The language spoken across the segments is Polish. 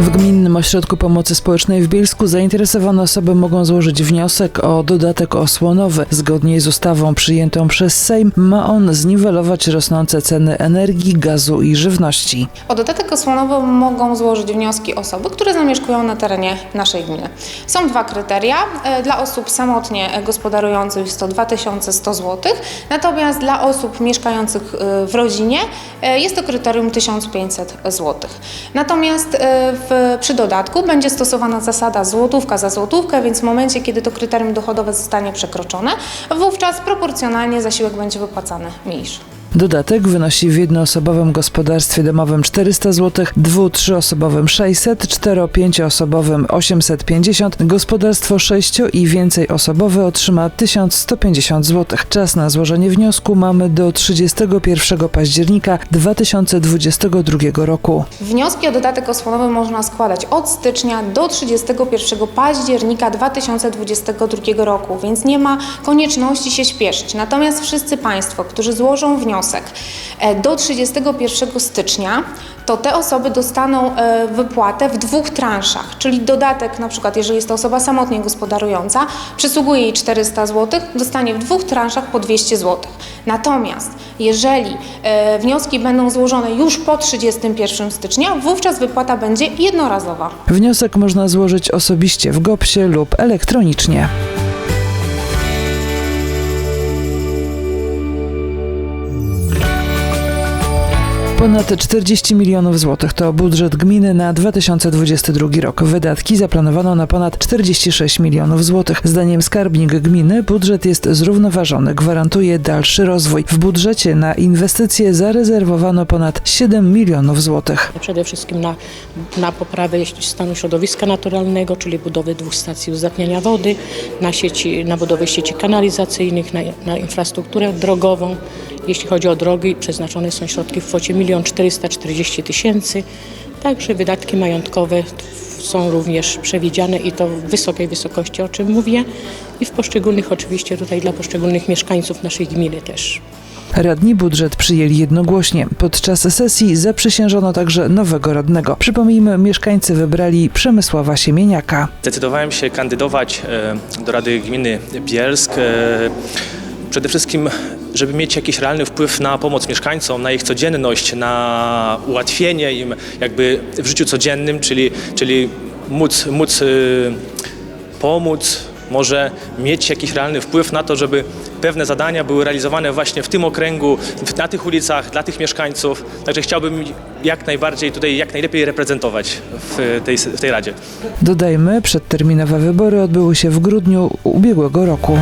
W Gminnym Ośrodku Pomocy Społecznej w Bielsku zainteresowane osoby mogą złożyć wniosek o dodatek osłonowy. Zgodnie z ustawą przyjętą przez Sejm ma on zniwelować rosnące ceny energii, gazu i żywności. O dodatek osłonowy mogą złożyć wnioski osoby, które zamieszkują na terenie naszej gminy. Są dwa kryteria. E, Dla osób samotnie gospodarujących jest to 2100 zł, natomiast dla osób mieszkających e, w rodzinie e, jest to kryterium 1500 zł. Natomiast e, w, przy dodatku będzie stosowana zasada złotówka za złotówkę, więc w momencie, kiedy to kryterium dochodowe zostanie przekroczone, wówczas proporcjonalnie zasiłek będzie wypłacany mniejszy. Dodatek wynosi w jednoosobowym gospodarstwie domowym 400 zł, dwu, trzyosobowym 600, cztero, pięcioosobowym 850, gospodarstwo sześcio i więcej osobowe otrzyma 1150 zł. Czas na złożenie wniosku mamy do 31 października 2022 roku. Wnioski o dodatek osłonowy można składać od stycznia do 31 października 2022 roku, więc nie ma konieczności się śpieszyć. Natomiast wszyscy Państwo, którzy złożą wniosek e, do 31 stycznia, to te osoby dostaną e, wypłatę w dwóch transzach, czyli dodatek na przykład, jeżeli jest to osoba samotnie gospodarująca, przysługuje jej 400 zł, dostanie w dwóch transzach po 200 zł. Natomiast jeżeli e, wnioski będą złożone już po 31 stycznia, wówczas wypłata będzie jednorazowa. Wniosek można złożyć osobiście w GOPS-ie lub elektronicznie. Ponad 40 milionów złotych to budżet gminy na 2022 rok. Wydatki zaplanowano na ponad 46 milionów złotych. Zdaniem skarbnik gminy budżet jest zrównoważony, gwarantuje dalszy rozwój. W budżecie na inwestycje zarezerwowano ponad 7 milionów złotych. Przede wszystkim na, na poprawę stanu środowiska naturalnego, czyli budowę dwóch stacji uzdatniania wody, na, sieci, na budowę sieci kanalizacyjnych, na, na infrastrukturę drogową. Jeśli chodzi o drogi, przeznaczone są środki w kwocie 1 440 tysięcy. Także wydatki majątkowe są również przewidziane i to w wysokiej wysokości, o czym mówię. I w poszczególnych, oczywiście tutaj dla poszczególnych mieszkańców naszej gminy też. Radni budżet przyjęli jednogłośnie. Podczas sesji zaprzysiężono także nowego radnego. Przypomnijmy, mieszkańcy wybrali Przemysława Siemieniaka. Zdecydowałem się kandydować e, do Rady Gminy Bielsk. e, Przede wszystkim, żeby mieć jakiś realny wpływ na pomoc mieszkańcom, na ich codzienność, na ułatwienie im jakby w życiu codziennym, czyli, czyli móc, móc e, pomóc, może mieć jakiś realny wpływ na to, żeby pewne zadania były realizowane właśnie w tym okręgu, na tych ulicach, dla tych mieszkańców. Także chciałbym jak najbardziej tutaj, jak najlepiej reprezentować w tej, w tej Radzie. Dodajmy, przedterminowe wybory odbyły się w grudniu ubiegłego roku.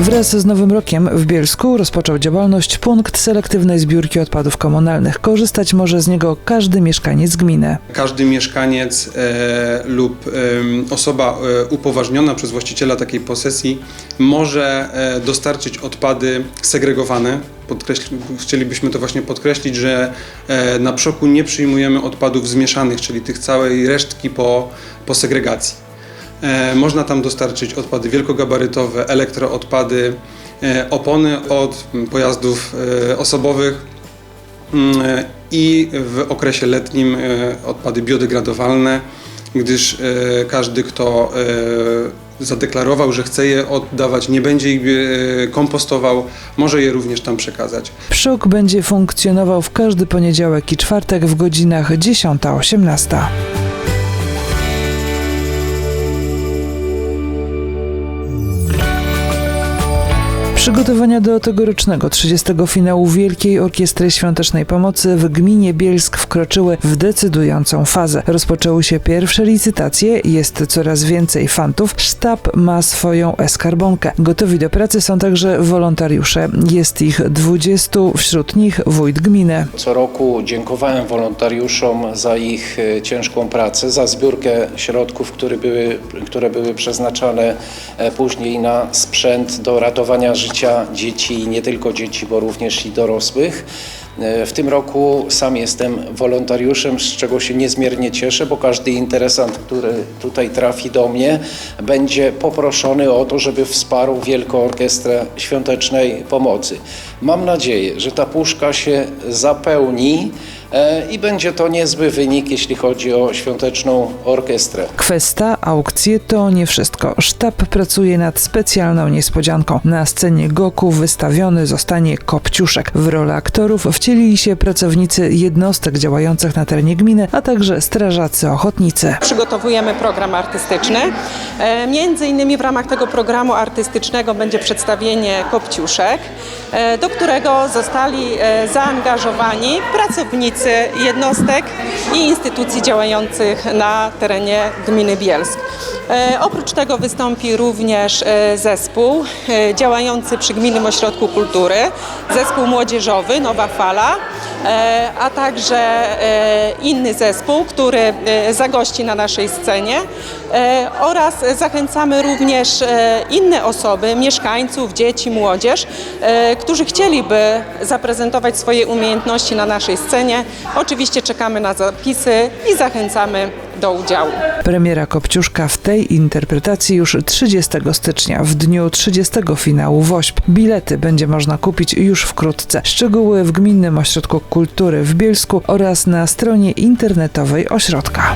Wraz z Nowym Rokiem w Bielsku rozpoczął działalność punkt selektywnej zbiórki odpadów komunalnych. Korzystać może z niego każdy mieszkaniec gminy. Każdy mieszkaniec e, lub em, osoba e, upoważniona przez właściciela takiej posesji może e, dostarczyć odpady segregowane. Podkreśl, chcielibyśmy to właśnie podkreślić, że e, na przoku nie przyjmujemy odpadów zmieszanych, czyli tych całej resztki po, po segregacji. E, Można tam dostarczyć odpady wielkogabarytowe, elektroodpady, e, opony od pojazdów e, osobowych mm, i w okresie letnim odpady biodegradowalne, gdyż każdy, kto zadeklarował, że chce je oddawać, nie będzie ich kompostował, może je również tam przekazać. Przuk będzie funkcjonował w każdy poniedziałek i czwartek w godzinach 10-18. Przygotowania do tegorocznego 30. finału Wielkiej Orkiestry Świątecznej Pomocy w gminie Bielsk wkroczyły w decydującą fazę. Rozpoczęły się pierwsze licytacje, jest coraz więcej fantów. Sztab ma swoją eskarbonkę. Gotowi do pracy są także wolontariusze. Jest ich 20, wśród nich wójt gminy. Co roku dziękowałem wolontariuszom za ich e, ciężką pracę, za zbiórkę środków, które były, które były przeznaczane e, później na sprzęt do ratowania życia dzieci i nie tylko dzieci, bo również i dorosłych. E, W tym roku sam jestem wolontariuszem, z czego się niezmiernie cieszę, bo każdy interesant, który tutaj trafi do mnie, będzie poproszony o to, żeby wsparł Wielką Orkiestrę Świątecznej Pomocy. Mam nadzieję, że ta puszka się zapełni i będzie to niezły wynik, jeśli chodzi o Świąteczną Orkiestrę. Kwesta, aukcje to nie wszystko. Sztab pracuje nad specjalną niespodzianką. Na scenie Goku wystawiony zostanie Kopciuszek. W rolę aktorów wcielili się pracownicy jednostek działających na terenie gminy, a także strażacy ochotnicy. Przygotowujemy program artystyczny. E, Między innymi w ramach tego programu artystycznego będzie przedstawienie Kopciuszek, e, do którego zostali e, zaangażowani pracownicy jednostek i instytucji działających na terenie gminy Bielsk. E, Oprócz tego wystąpi również e, zespół e, działający przy Gminnym Ośrodku Kultury, zespół młodzieżowy Nowa Fala, a także e, inny zespół, który e, zagości na naszej scenie e, oraz zachęcamy również e, inne osoby, mieszkańców, dzieci, młodzież, e, którzy chcieliby zaprezentować swoje umiejętności na naszej scenie. Oczywiście czekamy na zapisy i zachęcamy do udziału. Premiera Kopciuszka w tej interpretacji już 30 stycznia, w dniu 30 finału WOŚP. Bilety będzie można kupić już wkrótce. Szczegóły w Gminnym Ośrodku Kultury w Bielsku oraz na stronie internetowej ośrodka.